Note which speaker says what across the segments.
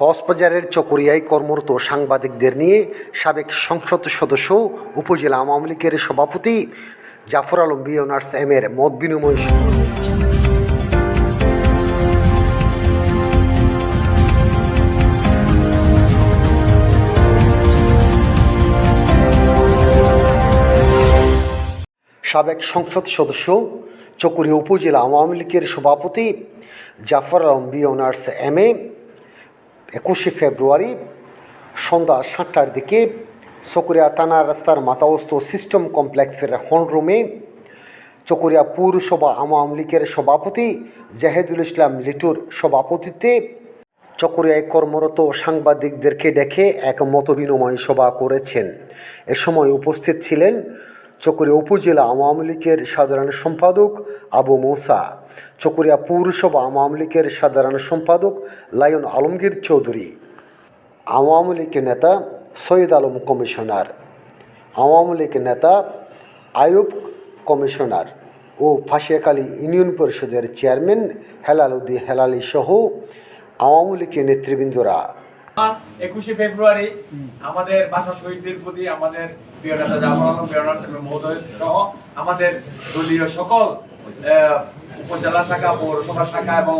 Speaker 1: কক্সবাজারের চকরিয়ায় কর্মরত সাংবাদিকদের নিয়ে সাবেক সংসদ সদস্য, উপজেলা আওয়ামী লীগের সভাপতি Jafar Alam B honours M এর মত বিনিময় সাবেক সংসদ সদস্য, চকুরিয়া উপজেলা আওয়ামী লীগের সভাপতি Jafar Alam B honours M A একুশে ফেব্রুয়ারি সন্ধ্যা সাতটার দিকে চকুরিয়া থানা রাস্তার মাতাওস্ত সিস্টেম কমপ্লেক্সের হলরুমে চকুরিয়া পৌরসভা আওয়ামী লীগের সভাপতি জাহেদুল ইসলাম লিটুর সভাপতিত্বে চকরিয়ায় কর্মরত সাংবাদিকদেরকে ডেকে এক মতবিনিময় সভা করেছেন। এ সময় উপস্থিত ছিলেন চকরিয়া উপজেলা আওয়ামী লীগের সাধারণ সম্পাদক আবু মৌসা, চকরিয়া পৌরসভা আওয়ামী লীগের সাধারণ সম্পাদক লায়ন আলমগীর চৌধুরী, আওয়ামী লীগের নেতা সৈয়দ আলম কমিশনার, আওয়ামী লীগের নেতা আয়ুব কমিশনার ও ফাঁসিয়াকালী ইউনিয়ন পরিষদের চেয়ারম্যান হেলাল উদ্দিন হেলালি সহ আওয়ামী লীগের নেতৃবৃন্দরা।
Speaker 2: একুশে ফেব্রুয়ারি আমাদের ভাষা শহীদদের প্রতি আমাদের প্রিয় নেতা জামাল আলম সাহেব মহোদয় সহ আমাদের দলীয় সকল উপজেলা শাখা পৌরসভা শাখা এবং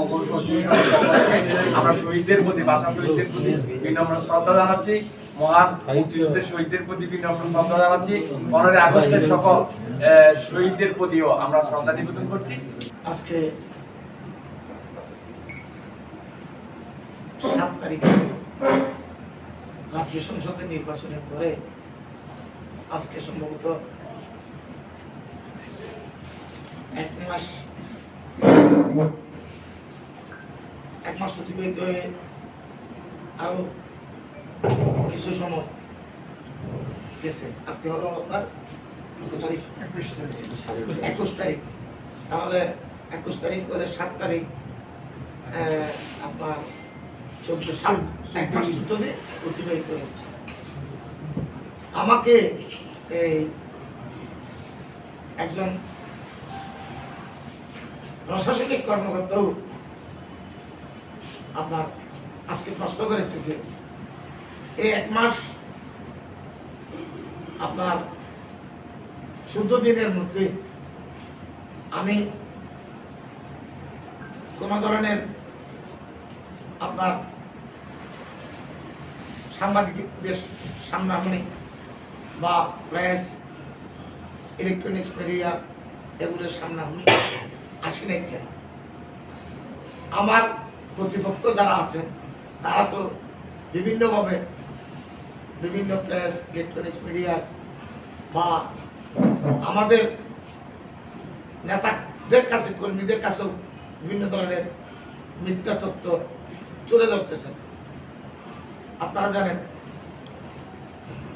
Speaker 2: আমরা শহীদদের প্রতি ভাষা শহীদদের প্রতি বিনম্র শ্রদ্ধা জানাচ্ছি। মহান মুক্তিযুদ্ধের শহীদদের প্রতি বিনম্র শ্রদ্ধা জানাচ্ছি। পনেরোই আগস্টের সকল শহীদদের প্রতিও আমরা শ্রদ্ধা নিবেদন করছি।
Speaker 3: আজকে সাত তারিখে জাতীয় সংসদের নির্বাচনের পরে আজকে সম্ভবত এক মাস এক মাস অতিবাহিত হয়ে আরও কিছু সময় গেছে। আজকে হলো আপনার তারিখ। একুশ তারিখ। তাহলে একুশ তারিখ করে সাত তারিখ আহ, আপনার চোদ্দ সাত এক মাস চোদ্দ অতিবাহিত হচ্ছে আমাকে এই একজন প্রশাসনিক কর্মকর্তাও আপনার আজকে প্রশ্ন করেছে যে এই এক মাস আপনার চোদ্দ দিনের মধ্যে আমি কোন ধরনের আপনার সাংবাদিকদের সামনাসামনি বা প্রেস ইলেকট্রনিক্স মিডিয়া এগুলোর সামনাসামনি আসি নাই কেন? আমার প্রতিপক্ষ যারা আছেন, তারা তো বিভিন্নভাবে বিভিন্ন প্রেস ইলেকট্রনিক্স মিডিয়া বা আমাদের নেতাদের কাছে, কর্মীদের কাছেও বিভিন্ন ধরনের মিথ্যা তথ্য তুলে ধরতেছেন। আপনারা জানেন,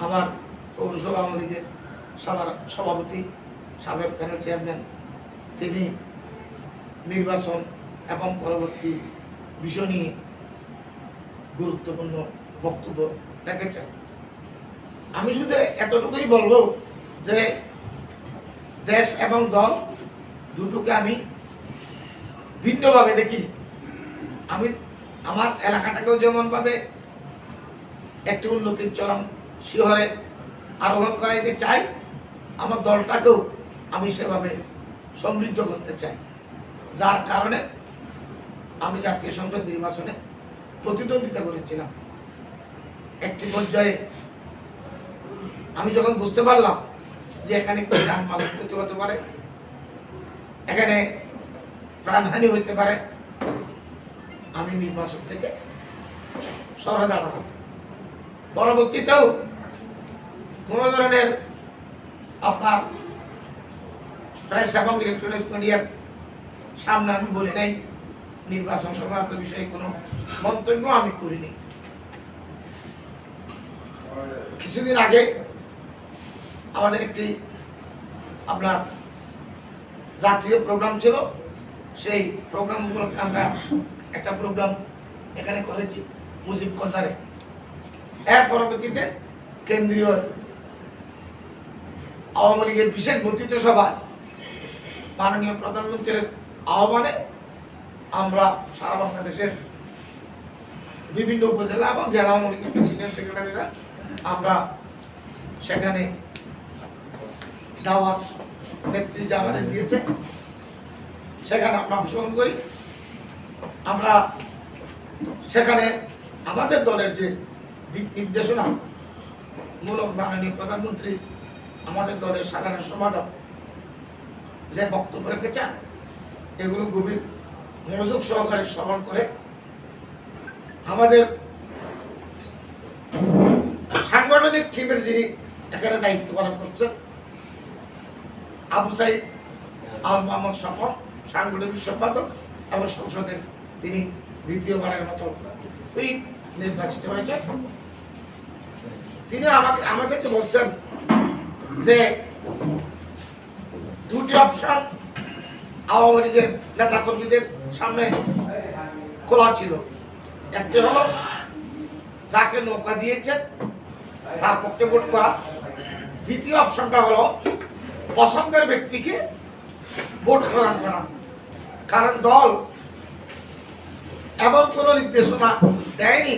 Speaker 3: আমার পৌরসভা আওয়ামী লীগের সাধারণ সভাপতি, সাবেক প্যানেল চেয়ারম্যান তিনি নির্বাচন এবং পরবর্তী বিষয় নিয়ে গুরুত্বপূর্ণ বক্তব্য রেখেছেন। আমি শুধু এতটুকুই বলব যে দেশ এবং দল দুটোকে আমি ভিন্নভাবে দেখি আমি, আমার এলাকাটাকেও যেমনভাবে একটি উন্নতির চরম শিহরে আরোহণ করাইতে চাই। আমার দলটাকেও আমি সেভাবে সমৃদ্ধ করতে চাই। যার কারণে আমি জাতীয় সংসদ নির্বাচনে প্রতিদ্বন্দ্বিতা করেছিলাম। একটি পর্যায়ে আমি যখন বুঝতে পারলাম যে এখানে যানমাল ক্ষতি হতে পারে, এখানে প্রাণহানি হইতে পারে, আমি নির্বাচন থেকে সরে দাঁড়ালাম। পরবর্তীতেও কোনো ধরনের আপনার প্রেস এবং ইলেকট্রনিক্স মিডিয়ার সামনে আমি বলি নাই। নির্বাচন সংক্রান্ত বিষয়ে কোনো মন্তব্য আমি করিনি। কিছুদিন আগে আমাদের একটি আপনার জাতীয় প্রোগ্রাম ছিল। সেই প্রোগ্রাম উপলক্ষে আমরা একটা প্রোগ্রাম এখানে করেছি মুজিব কর্নারে এর পরবর্তীতে কেন্দ্রীয় আওয়ামী লীগের বিশেষ বর্ধিত সভায় মাননীয় প্রধানমন্ত্রীর আহ্বানে আমরা সারা বাংলাদেশের বিভিন্ন উপজেলা এবং জেলা আওয়ামী লীগের প্রেসিডেন্ট সেক্রেটারিরা আমরা সেখানে দাওয়াত নেত্রী যে আমাদের দিয়েছে, সেখানে আমরা অংশগ্রহণ করি। আমরা সেখানে আমাদের দলের যে দিক নির্দেশনা মূলক মাননীয় প্রধানমন্ত্রী, আমাদের দলের সাধারণ সম্পাদক যে বক্তব্য রেখেছেন, এগুলো গভীর মনোযোগ সহকারে শ্রবণ করে আমাদের সাংগঠনিক টিমের যিনি এখানে দায়িত্ব পালন করছেন, আবু সাইদ আল মোহাম্মদ সফর সাংগঠনিক সম্পাদক এবং সংসদের তিনি দ্বিতীয়বারের মতো নির্বাচিত হয়েছে তিনি আমাকে আমাদেরকে বলছেন যে দুটি অপশন আওয়ামী লীগের নেতা কর্মীদের সামনে খোলা ছিল। একটি হলো যাকে নৌকা দিয়েছে, তার পক্ষে ভোট করা। দ্বিতীয় অপশনটা হলো পছন্দের ব্যক্তিকে ভোট প্রদান করা। কারণ দল এমন কোনো নির্দেশনা দেয়নি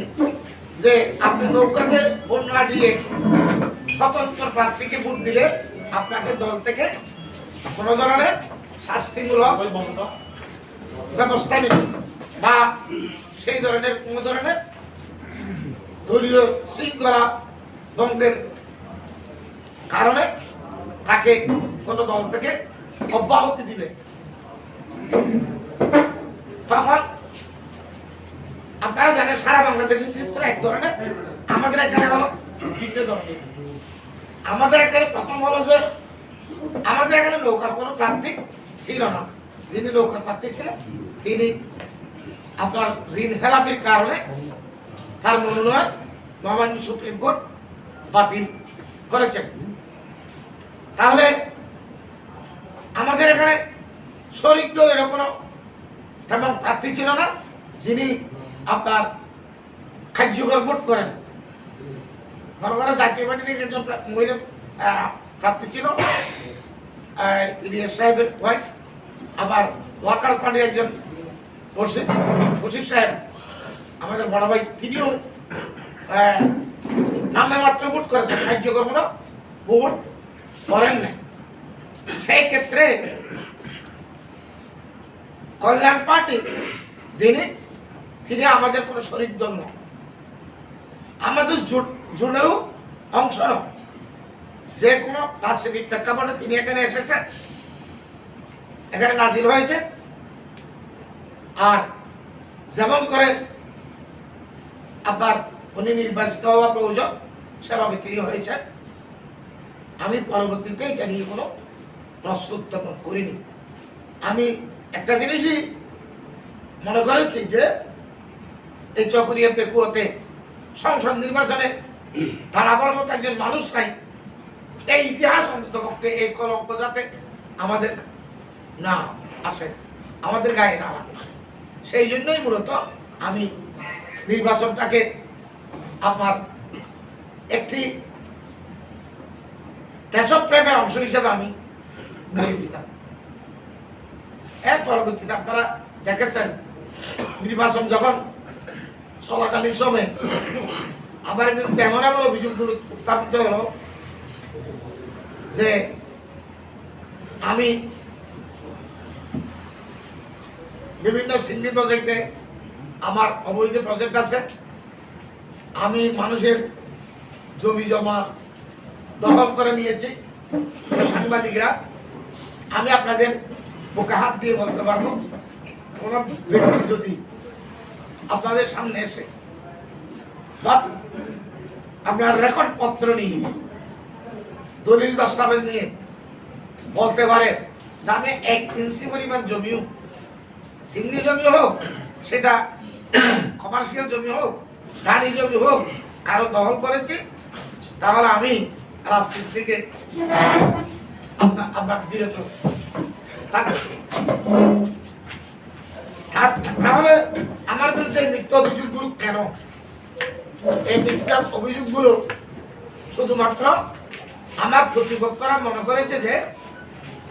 Speaker 3: যে আপনি নৌকাকে ভোট না দিয়ে স্বতন্ত্র প্রার্থীকে ভোট দিলে আপনাকে দল থেকে কোনো ধরনের শাস্তিমূলক ব্যবস্থা নেবে বা সেই ধরনের, কোনো ধরনের দলীয় শৃঙ্খলা ভঙ্গের কারণে তাকে কোনো দল থেকে অব্যাহতি দিবে তখন আপনারা জানেন, সারা বাংলাদেশের চিত্র এক ধরনের। আমাদের এখানে হলো ধরনের আমাদের এখানে প্রথম হলো যে আমাদের এখানে নৌকার কোনো প্রার্থী ছিল না। যিনি নৌকার প্রার্থী ছিলেন, তিনি আপনার ঋণ হেলাপির কারণে তার মনোনয়ন মহামান্য সুপ্রিম কোর্ট বাতিল করেছেন। তাহলে আমাদের এখানে শরিক দলের কোনো তেমন প্রার্থী ছিল না, যিনি আপনার কার্যকর ভোট করেন। বরবরা জাতীয় পার্টি থেকে একজন মহিলা প্রার্থী ছিল সাহেবের ওয়াইফ আবার ওয়াকার পার্টির একজন সাহেব, আমাদের বড় ভাই, তিনিও নামে মাত্র ভোট করেছেন কার্যকর কোনো ভোট করেন নাই। সেই ক্ষেত্রে কল্যাণ পার্টি যিনি তিনি আমাদের কোনো শরীর নন। আমাদের জোট জোটেরও অংশ নয়। যে কোনো রাজনৈতিক প্রেক্ষাপটে তিনি এখানে এসেছেন। এখানে নাজির হয়েছে। আর যেমন করে আবার উনি নির্বাচিত হওয়া প্রয়োজন, সেভাবে তিনি হয়েছেন। আমি পরবর্তীতে এটা নিয়ে কোনো প্রশ্ন উত্থাপন করিনি। আমি একটা জিনিসই মনে করেছি যে এই চকরিয়া পেকুয়াতে সংসদ নির্বাচনে দাঁড়াবার মতো একজন মানুষ নাই। এই ইতিহাস অন্তত পক্ষে এই কলঙ্ক যাতে আমাদের না আসে, আমাদের গায়ে না লাগে। সেই জন্যই মূলত আমি নির্বাচনটাকে আমার একটি দেশপ্রেমের অংশ হিসেবে আমি নিয়েছিলাম এর পরবর্তীতে আপনারা দেখেছেন, নির্বাচন যখন চলাকালীন সময়ে আমার বিরুদ্ধে এমন এমন অভিযোগগুলো উত্থাপিত হলো যে আমি বিভিন্ন সিন্ডি প্রজেক্টে আমার অবৈধ প্রজেক্ট আছে। আমি মানুষের জমি জমা দখল করে নিয়েছি। সাংবাদিকরা, আমি আপনাদের বুকে হাত দিয়ে বলতে পারব? কোনো ব্যক্তি যদি আপনাদের সামনে এসে। আপনার রেকর্ড পত্র নিয়ে দলিল দস্তাবেজ নিয়ে। বলতে পারে যে আমি এক ইঞ্চি পরিমাণ জমিও। সিঙ্গি জমি হোক, সেটা কমার্শিয়াল জমি হোক, ধানি জমি হোক, কারও দখল করেছে, তাহলে আমি রাজনীতি থেকে আপনার বিরত থাকব তাহলে আমার বিরুদ্ধে মিথ্যা অভিযোগগুলো কেন? এই মিথ্যা অভিযোগগুলো শুধুমাত্র আমার প্রতিপক্ষরা মনে করেছে যে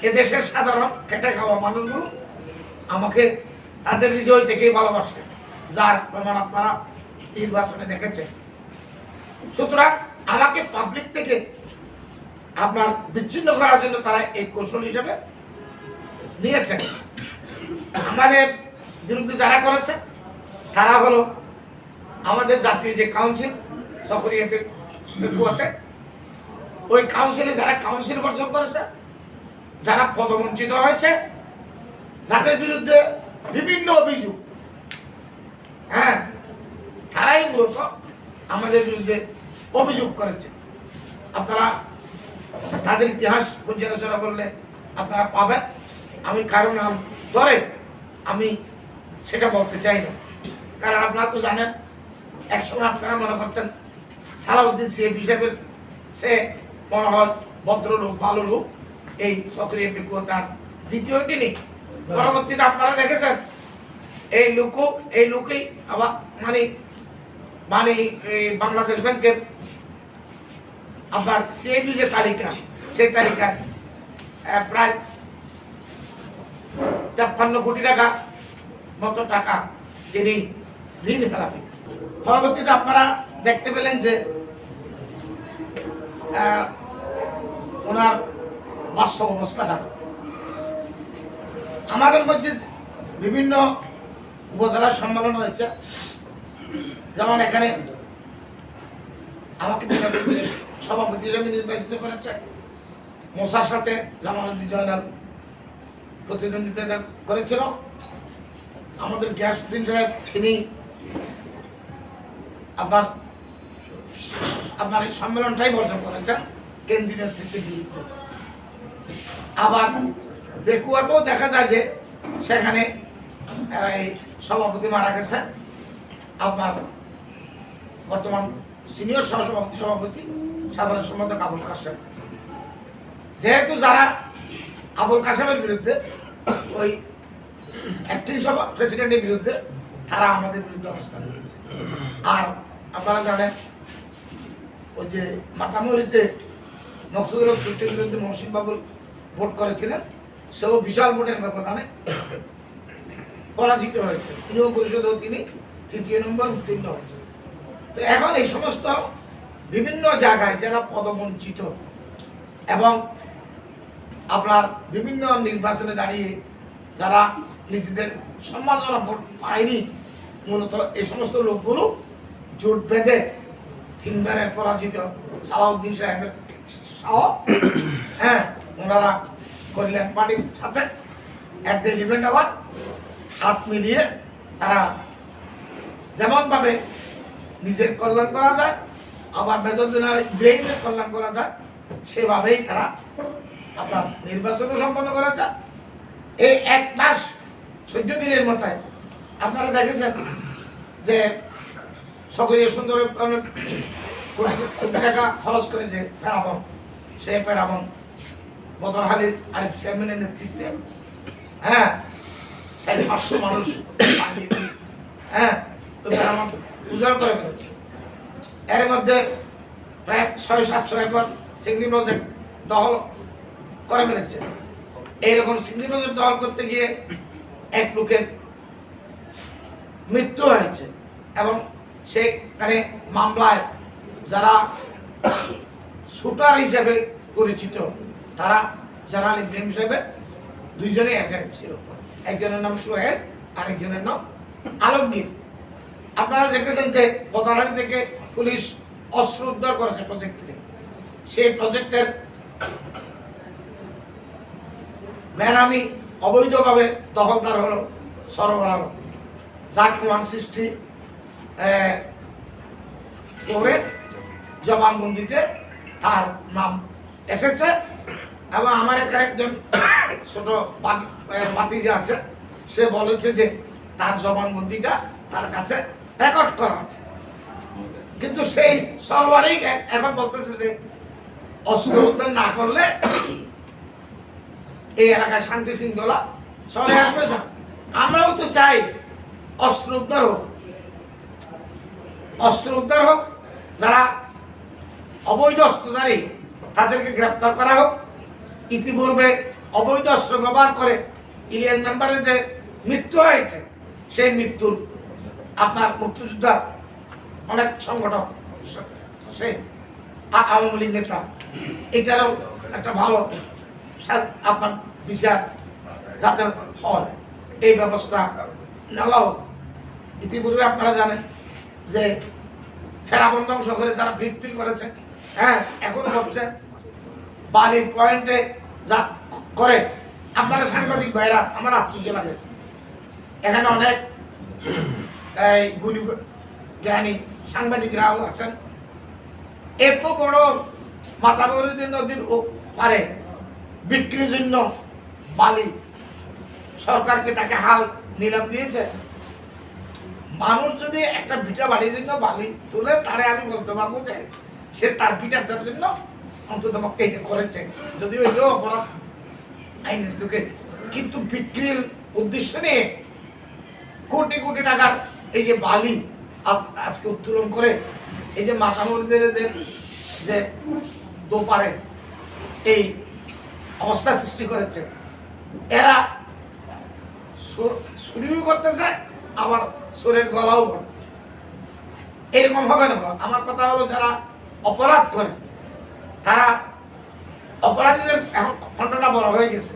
Speaker 3: এদেশের সাধারণ খেটে খাওয়া মানুষগুলো আমাকে তাদের হৃদয় থেকেই ভালোবাসে, যার প্রমাণ আপনারা নির্বাচনে দেখেছে সুতরাং আমাকে পাবলিক থেকে আপনার বিচ্ছিন্ন করার জন্য তারা এই কৌশল হিসেবে নিয়েছেন। আমাদের বিরুদ্ধে যারা করেছে, তারা হলো আমাদের জাতীয় যে কাউন্সিল সফরি কুয়াতে, ওই কাউন্সিলে যারা কাউন্সিল বর্জন করেছে, যারা পদবঞ্চিত হয়েছে, যাদের বিরুদ্ধে বিভিন্ন অভিযোগ হ্যাঁ তারাই মূলত আমাদের বিরুদ্ধে অভিযোগ করেছে। আপনারা তাদের ইতিহাস পর্যালোচনা করলে আপনারা পাবেন। আমি কারও নাম ধরে আমি সেটা বলতে চাই না। কারণ আপনারা তো জানেন, একসময় আপনারা মনে করতেন, সালাউদ্দিন সিএফ হিসেবে সে মনে হয় ভদ্রলোক ভালো লোক এই সক্রিয় বিজ্ঞতার দ্বিতীয় দিনই। পরবর্তীতে আপনারা দেখেছেন, এই লোক এই লোকেই আবার মানে মানে বাংলাদেশ ব্যাংকের আপনার সিএবি যে তালিকা, সেই তালিকায় প্রায় তেপ্পান্ন কোটি টাকা মতো টাকা তিনি ঋণ খেলাপি পরবর্তীতে আপনারা দেখতে পেলেন যে ওনার বাস্তব অবস্থাটা। আমাদের মধ্যে বিভিন্ন উপজেলা সম্মেলন হয়েছে। যেমন এখানে আমাকে সভাপতি হিসেবে নির্বাচিত করেছে। মশার সাথে জামালুদ্দিন জয়নাল প্রতিদ্বন্দ্বিতা করেছিল। আমাদের গিয়াসুদ্দিন সাহেব, তিনি আপনার আপনার এই সম্মেলনটাই বর্জন করেছেন, কেন্দ্রীয় নেতৃত্বের বিরুদ্ধে আবার বেকুয়াতেও দেখা যায় যে সেখানে সভাপতি মারা গেছে আপনার বর্তমান সিনিয়র সহসভাপতি, সভাপতি, সাধারণ সম্পাদক আবুল কাসেম যেহেতু যারা আবুল কাসেমের বিরুদ্ধে ওই সভা প্রেসিডেন্টের বিরুদ্ধে তারা আমাদের বিরুদ্ধে অবস্থান নিয়েছে। আর আপনারা জানেন, ওই যে মাতামুরিতে মকসুদুল হক বিরুদ্ধে মহসিন বাবুল ভোট করেছিলেন, সেও বিশাল ভোটের ব্যবধানে পরাজিত হয়েছে তিনিও পরিষদেও তিনি তৃতীয় নম্বর উত্তীর্ণ হয়েছে তো এখন এই সমস্ত বিভিন্ন জায়গায় যারা পদবঞ্চিত এবং আপনার বিভিন্ন নির্বাচনে দাঁড়িয়ে যারা নিজেদের সম্মানজনক ভোট পায়নি। মূলত এই সমস্ত লোকগুলো জোট বেঁধে তিনবারের পরাজিত সালাউদ্দিন সাহেবের সহ হ্যাঁ ওনারা করলেন পার্টির সাথে অ্যাট দ্য ইভেন্ট আবার হাত মিলিয়ে তারা যেমনভাবে নিজের কল্যাণ করা যায়, আবার মেজর জেনারেল ব্রেইনের কল্যাণ করা যায়, সেভাবেই তারা আপনার নির্বাচনও সম্পন্ন করা যায় এই এক মাস চোদ্দ দিনের মাথায়। আপনারা দেখেছেন যে সকলের সুন্দর টাকা খরচ করে যে প্যারাবন, সেই প্যারাবন বদরহালির আরিফ চেয়ারম্যানের নেতৃত্বে হ্যাঁ সাড়ে পাঁচশো মানুষ হ্যাঁ ওই প্যারাবন উজাড় করে ফেলেছে। এর মধ্যে প্রায় ছয় সাতশো একর চিংড়ি প্রজেক্ট দখল করে ফেলেছে। এইরকম চিংড়ি প্রজেক্ট দখল করতে গিয়ে এক লোকের মৃত্যু হয়েছে এবং সেখানে মামলায় যারা শুটার হিসেবে পরিচিত, তারা জানাল ইব্রাহিম হিসেবে দুইজনেই এজেন্ট ছিল। একজনের নাম সোহেল, আরেকজনের নাম আলমগীর। আপনারা দেখেছেন যে বদারানি থেকে পুলিশ অস্ত্র উদ্ধার করেছে প্রজেক্ট থেকে। সেই প্রজেক্টের বেনামি অবৈধভাবে দখলদার হলো, সরবরাহ। ওয়ান সিক্সটি করে জবানবন্দিতে তার নাম এসেছে এবং আমার এখানে একজন ছোট বাতি যে আছে, সে বলেছে যে তার জবানবন্দিটা তার কাছে রেকর্ড করা আছে। কিন্তু সেই সর্বাধিক এখন বলতেছে যে অস্ত্র না করলে এলাকায় শান্তি শৃঙ্খলা আসবে আমরাও তো চাই অস্ত্র উদ্ধার হোক। অস্ত্র উদ্ধার হোক, যারা অবৈধ অস্ত্রধারী, তাদেরকে গ্রেপ্তার করা হোক। ইতিপূর্বে অবৈধ অস্ত্র ব্যবহার করে ইলিয়ান মেম্বারের যে মৃত্যু হয়েছে, সেই মৃত্যুর আপনার মুক্তিযোদ্ধা অনেক সংগঠক, সে আওয়ামী লীগ নেতা, এটারও একটা ভালো আপনার বিচার যাতে হয়। এই ব্যবস্থা নেওয়াও ইতিপূর্বে আপনারা জানেন যে ফেরাবন করে যারা বৃত্তি করেছে হ্যাঁ এখনও করছে বালির পয়েন্টে যা করে। আপনারা সাংবাদিক ভাইরা, আমার আশ্চর্য লাগে। এখানে অনেক এই গুলি জ্ঞানী সাংবাদিকরাও আছেন। এত বড় মাতাবরী নদীর পারে বিক্রির জন্য বালি। সরকারকে তাকে হাল নিলাম দিয়েছে। মানুষ যদি একটা ভিটা বাড়ির জন্য বালি তুলে, তারে আমি বলতে পারব যে সে তার ভিটা ভিটার জন্য অন্তত পক্ষে এটা করেছে। যদিও এটাও অপরাধ আইনের যুগে। কিন্তু বিক্রির উদ্দেশ্য নিয়ে কোটি কোটি টাকার এই যে বালি আজ- আজকে উত্তোলন করে, এই যে মাতামরিদের যে দোপারে, এই অবস্থা সৃষ্টি করেছে। এরা শুরুও করতেছে, আবার সুরের গলাও এরকম হবে না। আমার কথা হলো, যারা অপরাধ করে, তারা অপরাধীদের এখন খণ্ডটা বড় হয়ে গেছে।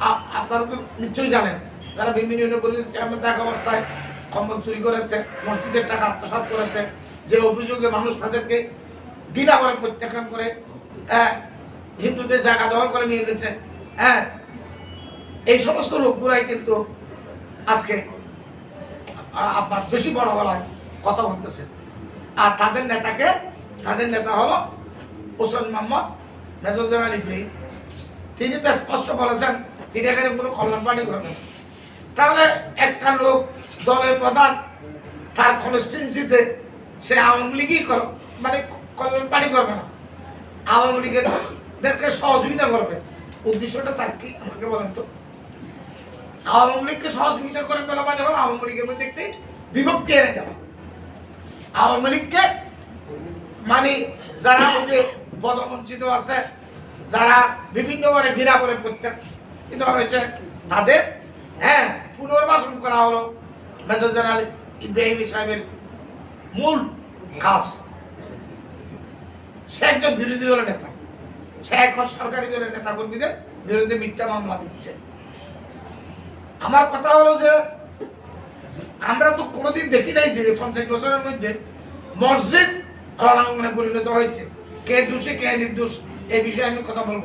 Speaker 3: আপ- আপনারা নিশ্চয়ই জানেন, যারা বিভিন্ন চেয়ারম্যান থাকা অবস্থায় কম্বল চুরি করেছে, মসজিদের টাকা আত্মসাৎ করেছে, যে অভিযোগে মানুষ তাদেরকে ঘৃণা করে প্রত্যাখ্যান করে হিন্দুদের জায়গা দখল করে নিয়ে গেছে। হ্যাঁ এই সমস্ত লোকগুলাই কিন্তু আজকে আপনার বেশি বড় গলায় কথা বলতেছে। আর তাদের নেতাকে, তাদের নেতা হলো হোসেন মোহাম্মদ মেজর জেনারেল ইব্রাহিম। তিনি তো স্পষ্ট বলেছেন, তিনি এখানে কোনো কল্যাণ পার্টি করবেন। তাহলে একটা লোক দলের প্রধান, তার কনস্টিটুয়েন্সিতে সে আওয়ামী লীগই কর মানে কল্যাণ পার্টি করবে না। আওয়ামী লীগের দেরকে সহযোগিতা করবে। উদ্দেশ্যটা তার কি? আমাকে বলেন তো। আওয়ামী লীগকে সহযোগিতা করে পেলে মানে হলো আওয়ামী লীগের মধ্যে একটি বিভক্তি এনে দেওয়া। আওয়ামী লীগকে মানে যারা ওই যে পদবঞ্চিত আছে, যারা বিভিন্নভাবে ঘৃণা করে প্রত্যাখ্যাত হয়েছে তাদের হ্যাঁ পুনর্বাসন করা হলো মেজর জেনারেল ইব্রাহিম সাহেবের মূল কাজ সে একজন বিরোধী দলের নেতা। সে এখন সরকারি দলের বিরুদ্ধে মিথ্যা মামলা দিচ্ছে। আমার কথা হলো যে, আমরা তো কোনোদিন দেখি নাই যে পঞ্চাশ বছরের মধ্যে মসজিদ রণাঙ্গনে পরিণত হয়েছে। কে কে নির্দোষ এই বিষয়ে আমি কথা বলব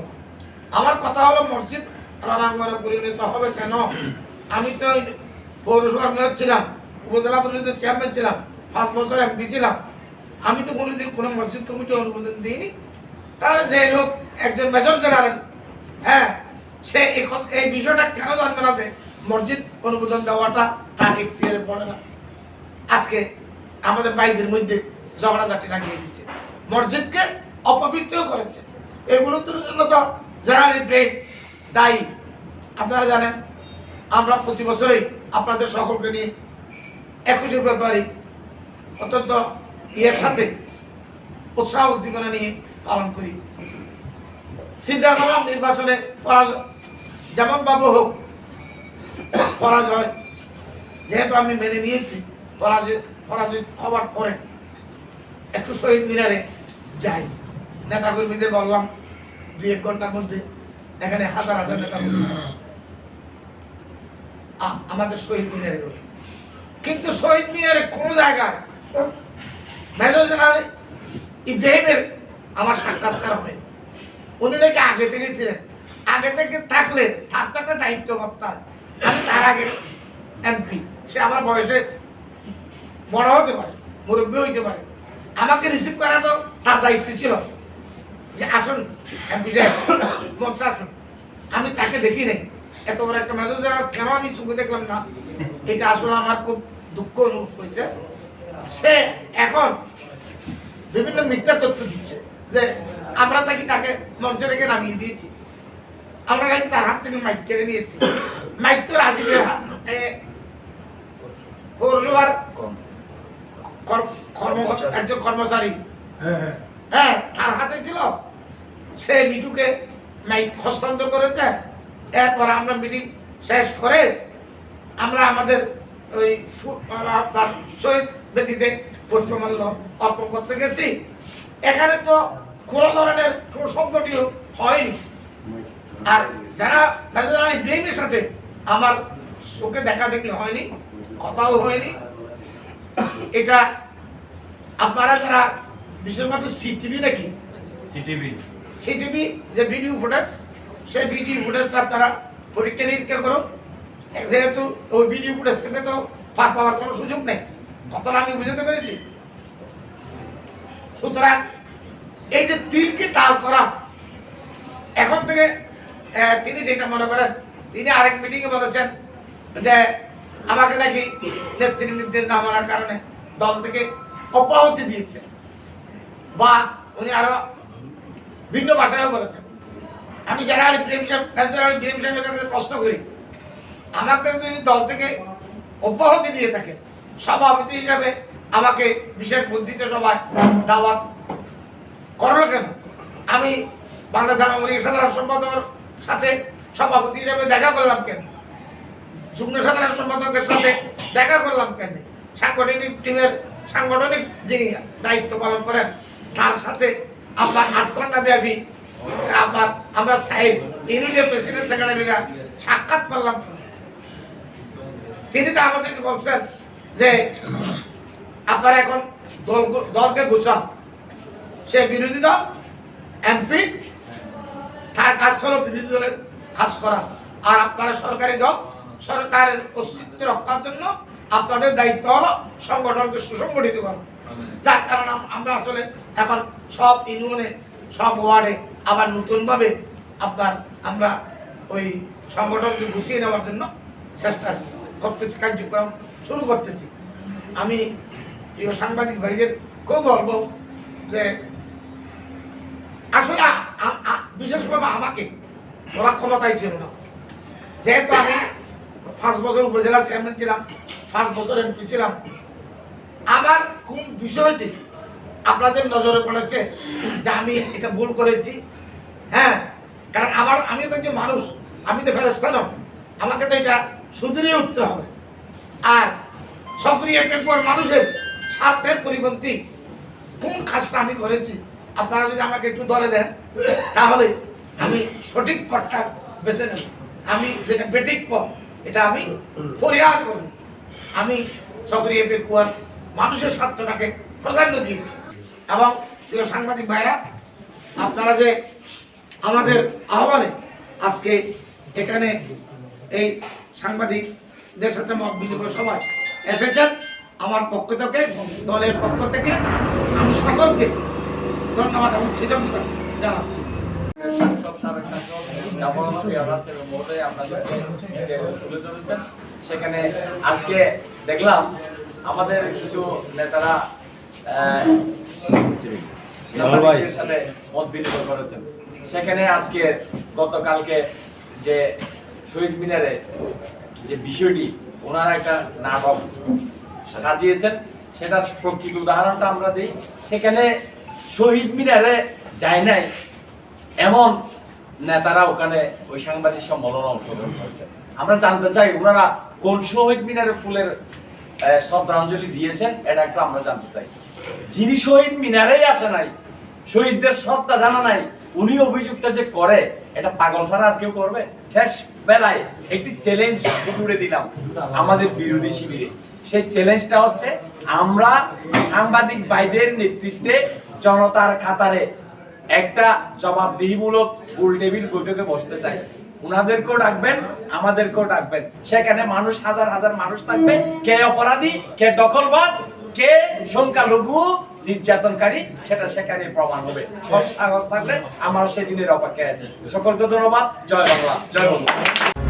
Speaker 3: আমার কথা হলো মসজিদ রণাঙ্গনে পরিণত হবে কেন? আমি তো পৌরসভার মেয়র ছিলাম, উপজেলা পরিষদের চেয়ারম্যান ছিলাম, পাঁচ বছর এমপি ছিলাম। আমি তো কোনোদিন কোনো মসজিদ কমিটি অনুমোদন দিইনি। তাহলে যে লোক একজন মেজর জেনারেল হ্যাঁ সে এই এই বিষয়টা কেন জানবে না যে মসজিদ অনুমোদন দেওয়াটা তার ইখতিয়ারে পড়ে না? আজকে আমাদের ভাইদের মধ্যে ঝগড়াঝাটি লাগিয়ে দিচ্ছে। মসজিদকে অপবিত্র করেছে। এগুলোর জন্য তো জেনারেল ইব্রাহিম দায়ী। আপনারা জানেন, আমরা প্রতি বছরই আপনাদের সকলকে নিয়ে একুশে ফেব্রুয়ারি অত্যন্ত ইয়ের সাথে উৎসাহ উদ্দীপনা নিয়ে পালন করি। করলাম নির্বাচনে পরাজয় যেমন বাবু হোক, পরাজয় যেহেতু আমি মেনে নিয়েছি, পরাজয় পরাজয় হওয়ার পরে একটু শহীদ মিনারে যাই। নেতাকর্মীদের বললাম, দুই এক ঘণ্টার মধ্যে এখানে হাজার হাজার নেতাকর্মী। আমাদের শহীদ মিনারে কিন্তু শহীদ মিনারে কোন জায়গায় মেজর জেনারেল ইব্রাহিমের আমার সাক্ষাৎকার হয়। উনি নাকি আগে থেকে ছিলেন। আগে থেকে থাকলে তার তো একটা দায়িত্ব বক্তা আমি তার আগে এমপি সে আমার বয়সে বড় হতে পারে, মুরব্বী হইতে পারে। আমাকে রিসিভ করা তো তার দায়িত্ব ছিল। যে আসুন এমপি সাহেব মঞ্চে আসুন। আমি তাকে দেখি নাই। এত বড় একটা মেজর জেনারেল কেন আমি চোখে দেখলাম না? এটা আসলে আমার খুব দুঃখ অনুভব হয়েছে। সে এখন বিভিন্ন মিথ্যা তথ্য দিচ্ছে যে আমরা তাকে তাকে মঞ্চে থেকে নামিয়ে দিয়েছি। আমরা নাকি তার হাত থেকে মাইক কেড়ে নিয়েছি। মাইক তো রাজীবের পৌরসভার একজন কর্মচারী। হ্যাঁ তার হাতে ছিল। সে মিটুকে মাইক হস্তান্তর করেছে। এরপর আমরা মিটিং শেষ করে আমরা আমাদের ওই শহীদ বেদিতে পুষ্পমাল্য অর্পণ করতে গেছি। এখানে তো কোনো ধরনের শব্দটিও হয়নি। আর যারা মেজর আলী ব্রেনের সাথে আমার চোখে দেখা দেখলে হয়নি কথাও হয়নি এটা আপনারা যারা বিশেষভাবে সিটিভি নাকি?
Speaker 2: সিটিভি।
Speaker 3: সিটিভি যে ভিডিও ফুটেজ সেই ভিডিও ফুটেজটা আপনারা পরীক্ষা নিরীক্ষা করুন। যেহেতু ওই ভিডিও ফুটেজ থেকে তো পার পাওয়ার কোনো সুযোগ নেই। কথাটা আমি বুঝতে পেরেছি? সুতরাং এই যে তিলকে তাল করা, এখন থেকে তিনি যেটা মনে করেন, তিনি আরেক মিটিংয়ে বলেছেন যে, আমাকে নাকি নেত্রী নির্দেশ না মানার কারণে দল থেকে অব্যাহতি দিয়েছে বা উনি আরও ভিন্ন ভাষায়ও বলেছেন। আমি যারা আলী প্রেম সাহেব প্রেম সাহেবের কাছে প্রশ্ন করি, আমাকে যদি দল থেকে অব্যাহতি দিয়ে থাকে সভাপতি হিসাবে আমাকে বিশেষ বুদ্ধিতে সবাই দাওয়াত করল কেন? আমি বাংলাদেশ আওয়ামী সাধারণ সম্পাদকের সাথে সভাপতি হিসাবে দেখা করলাম কেন? যুগ্ম সাধারণ সম্পাদকের সাথে দেখা করলাম কেন? সাংগঠনিক টিমের সাংগঠনিক যিনি দায়িত্ব পালন করেন, তার সাথে আপনার আট ঘণ্টা ব্যাপী আপনার আমরা সাহেব, ইউনিটের প্রেসিডেন্ট সেক্রেটারিরা সাক্ষাৎ করলাম। তিনি তো আমাদেরকে বলছেন যে আপনারা এখন দল দলকে ঘুষান সে বিরোধী দল এমপি তার কাজ হলো বিরোধী দলের কাজ করা। আর আপনারা সরকারি দল সরকারের অস্তিত্ব রক্ষার জন্য আপনাদের দায়িত্ব হলো সংগঠনকে সুসংগঠিত করা। যার কারণে আমরা আসলে এখন সব ইউনিয়নে সব ওয়ার্ডে আবার নতুনভাবে আপনার আমরা ওই সংগঠনকে গুছিয়ে নেওয়ার জন্য চেষ্টা করতেছি। কার্যক্রম শুরু করতেছি। আমি প্রিয় সাংবাদিক ভাইদের খুব বলব যে আসলে বিশেষভাবে আমাকে ওরা ক্ষমতায় ছিল না। যেহেতু আমি পাঁচ বছর উপজেলা চেয়ারম্যান ছিলাম, পাঁচ বছর এমপি ছিলাম আমার কোন বিষয়টি আপনাদের নজরে পড়েছে যে আমি এটা ভুল করেছি? হ্যাঁ কারণ আমার, আমি তো একজন মানুষ, আমি তো ফেরস্তা নয় আমাকে তো এটা সুধরিয়ে উঠতে হবে। আর সক্রিয় পেপুয়ার মানুষের স্বার্থের পরিপন্থী কোন কাজটা আমি করেছি আপনারা যদি আমাকে একটু ধরে দেন, তাহলে আমি সঠিক পথটা বেছে নেব। আমি যেটা বেঠিক পথ, এটা আমি পরিহার করব। আমি সক্রিয় পেকুয়ার মানুষের স্বার্থটাকে প্রাধান্য দিয়েছি। এবং প্রিয় সাংবাদিক ভাইরা, আপনারা যে আমাদের আহ্বানে আজকে এখানে এই সাংবাদিকদের সাথে মত বিনিময় সবাই এসেছেন। আমার পক্ষ থেকে দলের পক্ষ থেকে আমি সকলকে ধন্যবাদ এবং কৃতজ্ঞতা জানাচ্ছি।
Speaker 2: সেখানে আজকে দেখলাম আমাদের কিছু নেতারা আহ, সাথে মত বিনিময় করেছেন। সেখানে আজকে গতকালকে যে শহীদ মিনারে যে বিষয়টি ওনারা একটা নাটক সাজিয়েছেন, সেটার প্রকৃত উদাহরণটা আমরা দিই। সেখানে শহীদ মিনারে যায় নাই এমন নেতারা ওখানে ওই সাংবাদিক সম্মেলনে অংশগ্রহণ করেছে আমরা জানতে চাই ওনারা কোন শহীদ মিনারে ফুলের শ্রদ্ধাঞ্জলি দিয়েছেন, এটা একটু আমরা জানতে চাই। যিনি শহীদ মিনারেই আসে নাই, শহীদদের শ্রদ্ধা জানা নাই উনি অভিযুক্ত যে করে, এটা পাগল ছাড়া আর কেউ করবে? শেষ বেলায় একটি চ্যালেঞ্জ ছুড়ে দিলাম আমাদের বিরোধী শিবিরে। সেই চ্যালেঞ্জটা হচ্ছে, আমরা সাংবাদিক ভাইদের নেতৃত্বে জনতার কাতারে একটা জবাবদিহিমূলক গোল টেবিল বৈঠকে বসতে চাই। উনাদেরকেও ডাকবেন, আমাদেরকেও ডাকবেন। সেখানে মানুষ, হাজার হাজার মানুষ থাকবে। কে অপরাধী, কে দখলবাজ, কে সংখ্যালঘু নির্যাতনকারী, সেটা সেখানে প্রমাণ হবে। সব সাহস থাকলে আমার সেদিনের অপেক্ষায় আছে। সকলকে ধন্যবাদ। জয় বাংলা। জয় বাংলা।